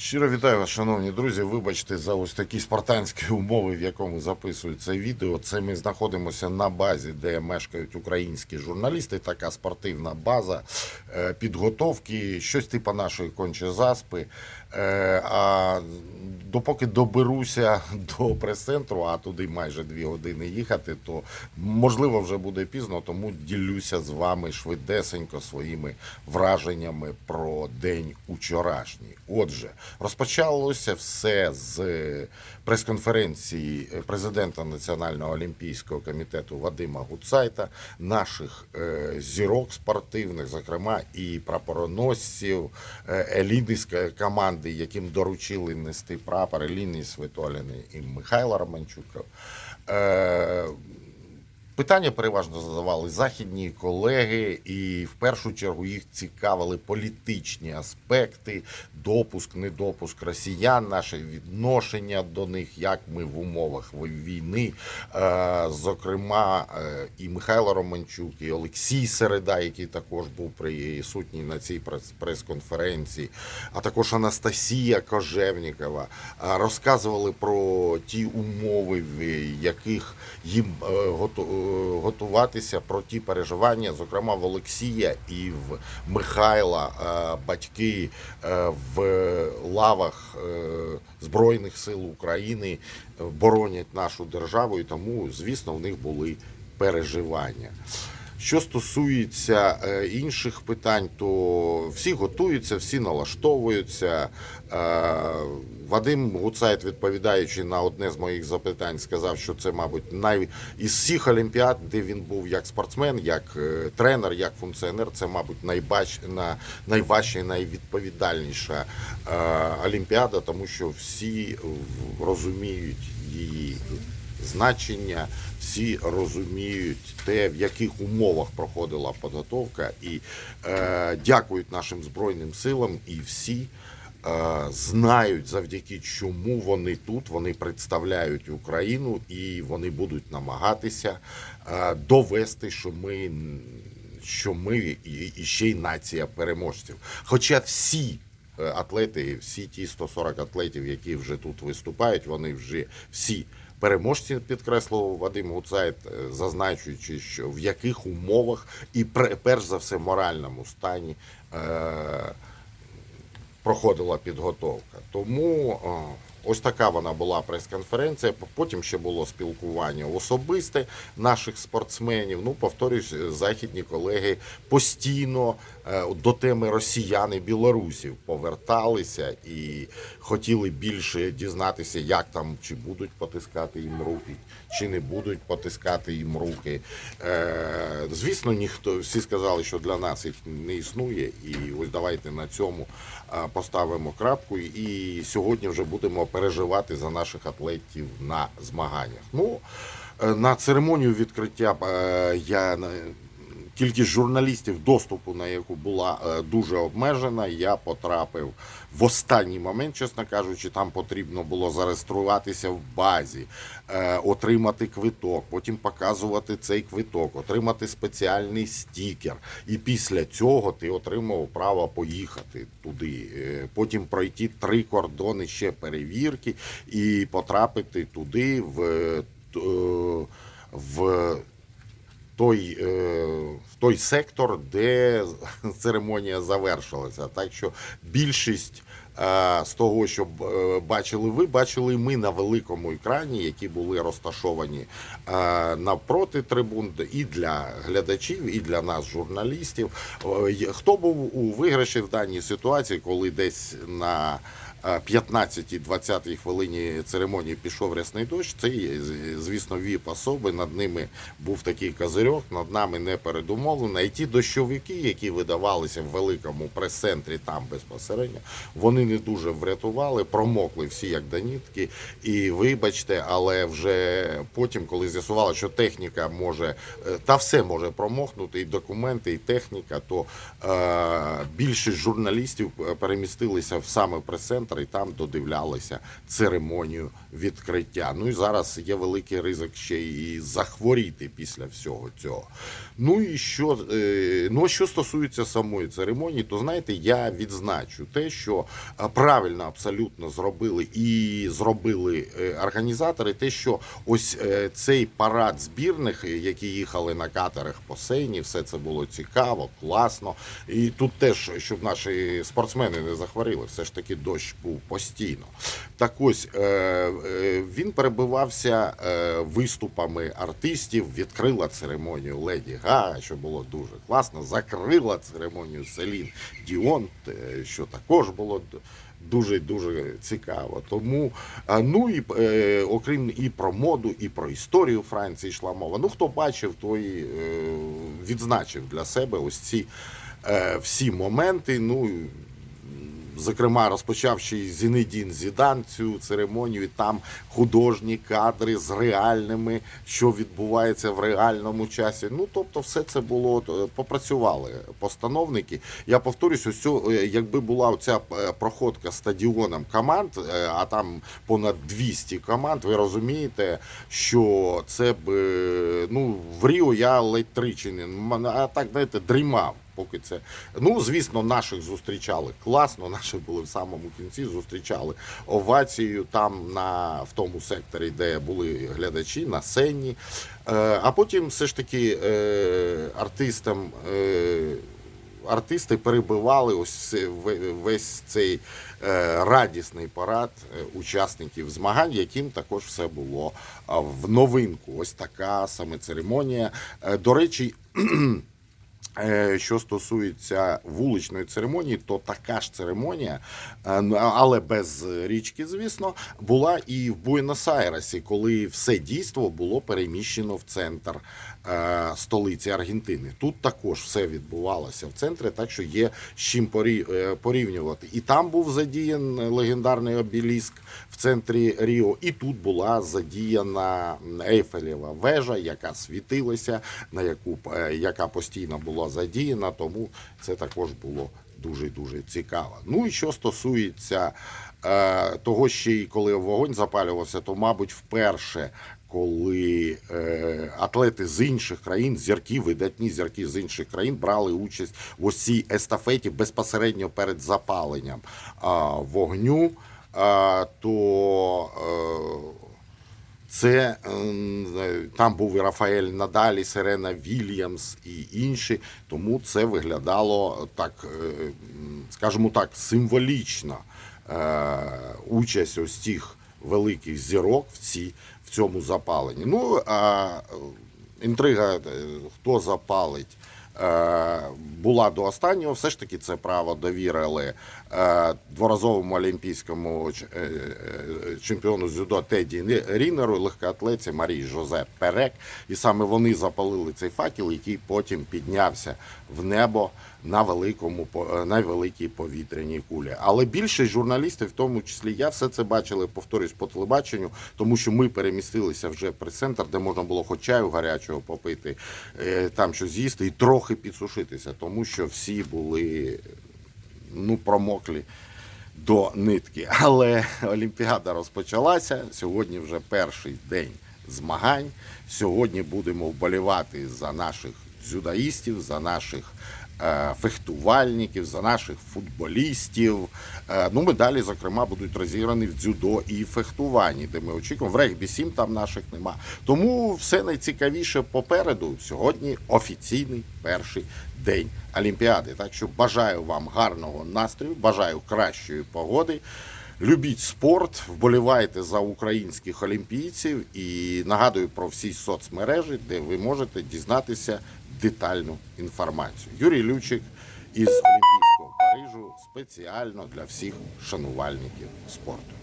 Щиро вітаю вас, шановні друзі. Вибачте за ось такі спартанські умови, в якому записую це відео. Це ми знаходимося на базі, де мешкають українські журналісти. Така спортивна база е, підготовки, щось типу нашої конче заспи. Е, А допоки доберуся до прес-центру, а туди майже дві години їхати, то можливо вже буде пізно, тому ділюся з вами швидесенько своїми враженнями про день учорашній. Отже, розпочалося все з прес-конференції президента Національного олімпійського комітету Вадима Гуцайта, наших е, зірок спортивних, зокрема і прапороносців е, з ка- команди, яким доручили нести прапор Еліни Свитоліни і Михайла Романчука. Питання переважно задавали західні колеги, і в першу чергу їх цікавили політичні аспекти, допуск, недопуск росіян, наше відношення до них, як ми в умовах війни. Е, Зокрема, е, і Михайло Романчук, і Олексій Середа, який також був присутній на цій прес- прес-конференції, а також Анастасія Кожевнікова е, розказували про ті умови, в яких їм е, готуватися, про ті переживання, зокрема в Олексія і в Михайла, е, батьки е, в лавах е, Збройних сил України е, боронять нашу державу, і тому, звісно, в них були переживання. Що стосується е, інших питань, то всі готуються, всі налаштовуються. Вадим Гуцайт, відповідаючи на одне з моїх запитань, сказав, що це, мабуть, най... із всіх олімпіад, де він був як спортсмен, як е, тренер, як функціонер, це, мабуть, найбач... на... найважча і найвідповідальніша е, олімпіада, тому що всі розуміють її значення, всі розуміють те, в яких умовах проходила підготовка, і е, дякують нашим збройним силам, і всі. Е, Знають завдяки чому вони тут, вони представляють Україну і вони будуть намагатися е, довести, що ми, що ми і, ще й нація переможців. Хоча всі е, атлети, всі ті 140 атлетів, які вже тут виступають, вони вже всі переможці, підкреслив Вадим Гуцайт, зазначуючи, що в яких умовах і перш за все моральному стані е, проходила підготовка. Тому ось така вона була прес-конференція. Потім ще було спілкування особисте наших спортсменів. Ну, повторюсь, західні колеги постійно е, до теми росіян і білорусів поверталися і хотіли більше дізнатися, як там чи будуть потискати їм руки, чи не будуть потискати їм руки. Е, Звісно, ніхто всі сказали, що для нас їх не існує, і ось давайте на цьому е, поставимо крапку. І сьогодні вже будемо переживати за наших атлетів на змаганнях. Ну е, на церемонію відкриття е, я на- кількість журналістів, доступу на яку була е, дуже обмежена. Я потрапив в останній момент, чесно кажучи, там потрібно було зареєструватися в базі, е, отримати квиток, потім показувати цей квиток, отримати спеціальний стікер. І після цього ти отримав право поїхати туди. Е, Потім пройти три кордони ще перевірки і потрапити туди в. в той, е, в той сектор, де церемонія завершилася. Так що більшість е, з того, що е, бачили ви, бачили ми на великому екрані, які були розташовані навпроти трибун і для глядачів, і для нас, журналістів. Хто був у виграші в даній ситуації, коли десь на 15-20 хвилині церемонії пішов рясний дощ. Це, звісно, віп особи. Над ними був такий козирьок, над нами не передумовлено. І ті дощовики, які видавалися в великому прес-центрі там безпосередньо, вони не дуже врятували, промокли всі як до нітки. І вибачте, але вже потім, коли з'ясували, що техніка може е, та все може промокнути, і документи, і техніка, то е, більшість журналістів е, перемістилися в саме прес-центр центр і там додивлялися церемонію відкриття. Ну і зараз є великий ризик ще і захворіти після всього цього. Ну і що, е, ну, що стосується самої церемонії, то знаєте, я відзначу те, що е, правильно абсолютно зробили і зробили е, організатори, те, що ось цей парад збірних, які їхали на катерах по Сені, все це було цікаво, класно. І тут теж, щоб наші спортсмени не захворіли, все ж таки дощ був постійно. Так ось е, е, він перебивався е, виступами артистів, відкрила церемонію Леді Гага, що було дуже класно, закрила церемонію Селін Діон, що також було дуже дуже цікаво. Тому ну і е, окрім і про моду, і про історію Франції йшла мова. Ну хто бачив, той е, відзначив для себе ось ці е, всі моменти. Ну Зокрема, розпочав ще Зінедін Зідан цю церемонію, і там художні кадри з реальними, що відбувається в реальному часі. Ну тобто, все це було е, попрацювали постановники. Я повторюсь, цю, е, якби була ця проходка стадіоном команд, е, а там понад 200 команд, ви розумієте, що це б е, ну в Ріо я ледь тричі не а так знаєте, дрімав. Поки це ну звісно, наших зустрічали класно. Наші були в самому кінці, зустрічали овацією там на в тому секторі, де були глядачі на сцені. Е, а потім все ж таки е, артистам. Е, Артисти перебивали ось весь цей радісний парад учасників змагань, яким також все було в новинку. Ось така саме церемонія. До речі, Що стосується вуличної церемонії, то така ж церемонія, е, але без річки, звісно, була і в Буенос-Айресі, коли все дійство було переміщено в центр. е, столиці Аргентини. Тут також все відбувалося в центрі, так що є з чим е, порівнювати. І там був задіян легендарний обеліск в центрі Ріо, і тут була задіяна Ейфелєва вежа, яка світилася, на яку е, яка постійно була задіяна, тому це також було дуже дуже цікаво. Ну і що стосується е, того, ще й коли вогонь запалювався, то мабуть вперше. Коли е, атлети з інших країн, зірки, видатні зірки з інших країн брали участь в ось цій естафеті безпосередньо перед запаленням а, вогню, а, то е, це е, там був і Рафаель Надалі, Серена Вільямс і інші. Тому це виглядало так, е, скажімо так, символічно. Е, Участь ось цих великих зірок в, ці, в цьому запаленні. Ну а е, інтрига, е, хто запалить. Е, Була до останнього, все ж таки це право довірили е, дворазовому олімпійському е, чемпіону дзюдо Теді Рінеру, легкоатлетці Марії Жозе Перек. І саме вони запалили цей факел, який потім піднявся в небо на великому на повітряній кулі. Але більшість журналістів, в тому числі я, все це бачили, повторюсь, по телебаченню, тому що ми перемістилися вже в прес-центр, де можна було хоч чаю гарячого попити, там щось з'їсти і трохи підсушитися, тому що всі були ну, промоклі до нитки. Але Олімпіада розпочалася. Сьогодні вже перший день змагань. Сьогодні будемо вболівати за наших дзюдоїстів, за наших фехтувальників, за наших футболістів. Е, ну, медалі, зокрема, будуть розіграні в дзюдо і фехтуванні, де ми очікуємо. В регбі 7 там наших нема. Тому все найцікавіше попереду. Сьогодні офіційний перший день Олімпіади. Так що бажаю вам гарного настрою, бажаю кращої погоди. Любіть спорт, вболівайте за українських олімпійців і нагадую про всі соцмережі, де ви можете дізнатися детальну інформацію. Юрій Лючик із Олімпійського Парижу спеціально для всіх шанувальників спорту.